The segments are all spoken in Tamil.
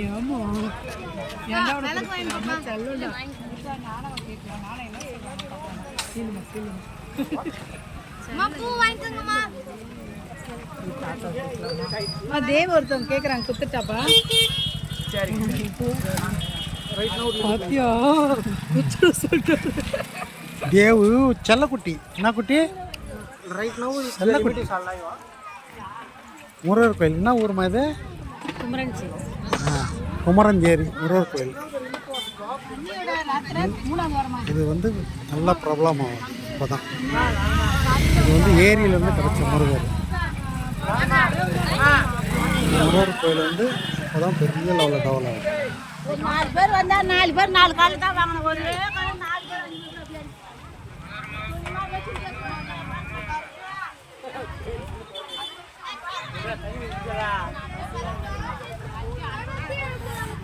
ஏமா செல்லுடா தேவ ஒருத்தவங்க கேட்குறாங்க குத்துட்டாப்பா. பாத்தியா? குத்துரு சொல்லிட்டு தேவு செல்லக்குட்டி. என்ன குட்டி? செல்லக்குட்டி. முருகர் கோயில். என்ன குமரன்சி ஆ, குமரஞ்சேரி முருகர் கோயில். இது வந்து நல்ல ப்ராப்ளம் ஆகும் இப்போ தான் இது வந்து ஏரியிலேருந்து கிடச்ச முருகர். முருகர் கோயில் வந்து இப்போ தான் பெரிய லெவலில் டெவலப் ஆகும் நாலு பேர் வந்தா நாலு பேர் நாலு கால் தான் வாங்கணும். ஒரு கால் நாலு பேர் அஞ்சு பேர் அப்படி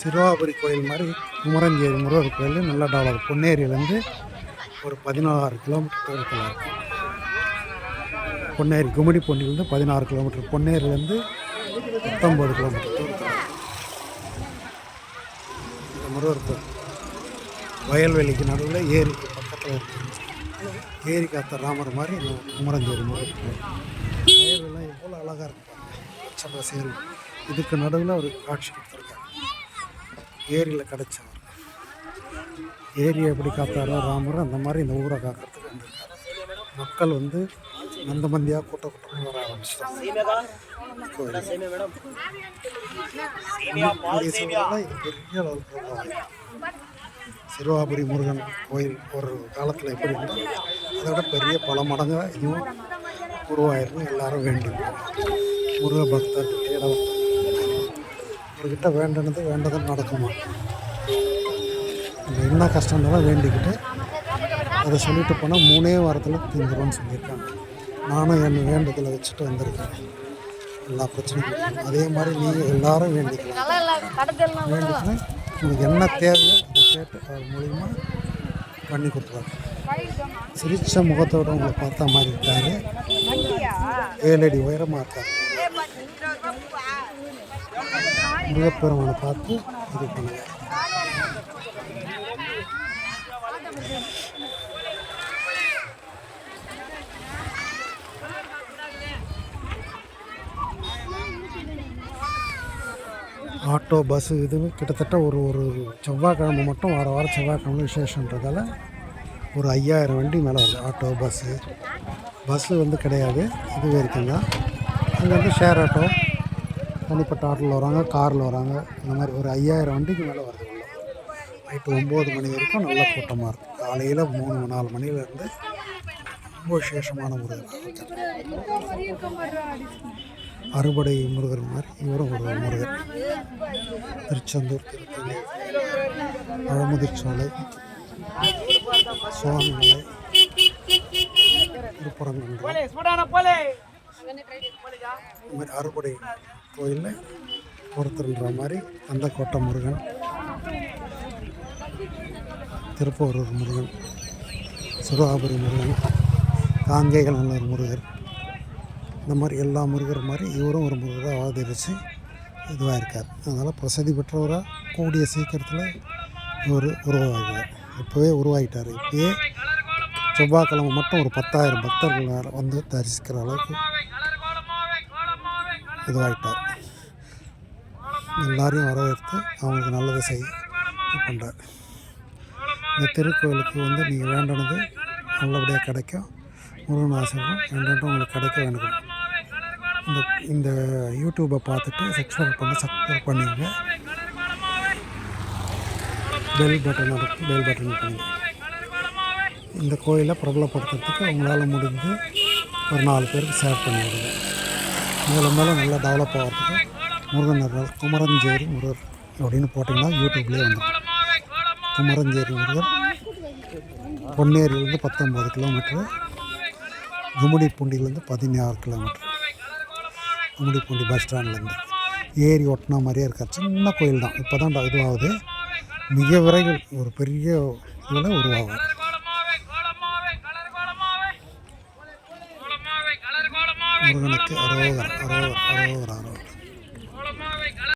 சிறுவாபுரி கோயில் மாதிரி குமரஞ்சேரி முருகர் கோயில் நல்லா டெவலப் பொன்னேரியிலேருந்து ஒரு பதினாறு கிலோமீட்டர் தூரத்தில் இருக்கு. பொன்னேரி கும்மிடி பொன்னிலேருந்து பதினாறு கிலோமீட்டர். பொன்னேரியிலேருந்து பத்தொம்பது கிலோமீட்டர் தூரத்தில் இருக்கு. இந்த முருகர் கோயில். வயல்வெளிக்கு நடுவில் ஏரிக்கு பக்கத்தில் இருக்குது ஏரி காத்த ராமர் மாதிரி இந்த குமரஞ்சேரி முருகர் வயலெல்லாம் எவ்வளோ அழகாக இருக்கும் பாருங்க. இதுக்கு நடுவில் ஒரு காட்சி கொடுத்துருக்காங்க. ஏரியில் கிடச்சவர். ஏரியை எப்படி காத்தாரோ ராமர் அந்த மாதிரி இந்த ஊரை காக்கிறதுக்கு வந்திருக்காரு. மக்கள் வந்து மந்த மந்தியாக கூட்ட கூட்டமாக வர ஆரம்பிச்சிட்டாங்க. பெரிய அளவுக்கு. சிறுவாபுரி முருகன் கோயில் ஒரு காலத்தில் எப்படி இருந்தோ அதை விட பெரிய பல மடங்கு இதுவும் உருவாயிரும் எல்லாரும் வேண்டும் முருக பக்தர் இடம் அவர்கிட்ட வேண்டினது வேண்டதும் நடக்குமா? என்ன கஷ்டம் இருந்தாலும் வேண்டிக்கிட்டு அதை சொல்லிட்டு போனால் மூணே வாரத்தில் தீந்துரும்னு சொல்லியிருக்காங்க. நானும் என் வேண்டுதலை வச்சுட்டு வந்திருக்கேன். எல்லா பிரச்சனையும் அதே மாதிரி நீங்கள் எல்லாரும் வேண்டிக்கலாம். வேண்டிக்கலாம் உங்களுக்கு என்ன தேவையோ கேட்டு அவர் மூலிமா பண்ணி கொடுத்துருவாங்க. சிரிச்ச முகத்தோடு உங்களை பார்த்த மாதிரி இருக்காரு. ஏழடி உயரமாக இருக்காரு. முகப்பெருமனை பார்த்து இது பண்ணுங்க. ஆட்டோ பஸ்ஸு இது கிட்டத்தட்ட ஒரு ஒரு செவ்வாய்க்கிழமை மட்டும் வார வாரம் செவ்வாய்க்கிழமை விசேஷன்றதால ஒரு ஐயாயிரம் வண்டி மேலே வருது. Auto bus. பஸ்ஸு வந்து கிடையாது. இது வரைக்கும் தான் ஷேர் ஆட்டோ தனிப்பட்ட ஆட்டோவில் வராங்க காரில் வராங்க. இந்த மாதிரி ஒரு ஐயாயிரம் வண்டிக்கு மேலே வருது உள்ள. நைட்டு ஒம்பது மணி வரைக்கும் நல்ல கூட்டமாக இருக்கும். காலையில் மூணு நாலு மணிலேருந்து ரொம்ப விசேஷமான ஒரு அறுபடை முருகர் மாதிரி இவரும் ஒரு முருகர். திருச்செந்தூர் திருத்தணி பழமுதிர்ச்சோலை சுவாமிமலை திருப்புறம் மாதிரி அறுபடை கோயிலில் ஒருத்தருன்ற மாதிரி அந்த கோட்டை முருகன் திருப்பூரூர் முருகன் சிவகாபுரி முருகன் காங்கேயல் முருகர். இந்த மாதிரி எல்லா முருகர் மாதிரி இவரும் ஒரு முருகராக அவதரித்து இதுவாக இருக்கார். அதனால் பிரசித்தி பெற்றவராக கூடிய சீக்கிரத்தில் இவர் உருவாகிறார் இப்போவே உருவாகிட்டார். இப்போயே செவ்வாய்க்கிழமை மட்டும் ஒரு பத்தாயிரம் பக்தர்கள் வந்து தரிசிக்கிற அளவுக்கு இதுவாகிட்டார். எல்லாரையும் வரவேற்று அவங்களுக்கு நல்லதை செய் பண்ணுறார் இந்த திருக்கோயிலுக்கு வந்து நீங்கள் வேண்டினது நல்லபடியாக கிடைக்கும். முருகன் ஆசிரியர் வேண்டாம் உங்களுக்கு கிடைக்க வேண்டும் இந்த இந்த யூடியூப்பை பார்த்துட்டு சப்ஸ்கிரைப் பண்ணி சப்ஸ்கிரைப் பண்ணிடுங்க பெல் பட்டன் இருக்கும் பெல் பட்டன் பண்ணுங்க இந்த கோயிலை பிரபலப்படுத்துறதுக்கு உங்களால் முடிஞ்சு ஒரு நாலு பேருக்கு ஷேர் பண்ணிவிடுங்க மேலும் மேலும் நல்லா டெவலப் ஆகிறதுக்கு முருகன் குமரஞ்சேரி முருகர் அப்படின்னு போட்டிங்கன்னா யூடியூப்லேயே வந்துடும். குமரஞ்சேரி முருகர் பொன்னேரியிலேருந்து பத்தொம்பது கிலோமீட்ரு கும்மிடிப்பூண்டிலேருந்து பதினாறு கிலோமீட்டர் கும்மிடிப்பூண்டி பஸ் ஸ்டாண்ட்லேருந்து. ஏரி ஒட்டின மாதிரியே இருக்கார் சின்ன கோயில் தான். இப்போ தான் இதுவாகுது. மிக விரைவில் ஒரு பெரிய இதில் உருவாகும். முருகனுக்கு அரோகர் அரோகர் அரோகர் அரோகர்.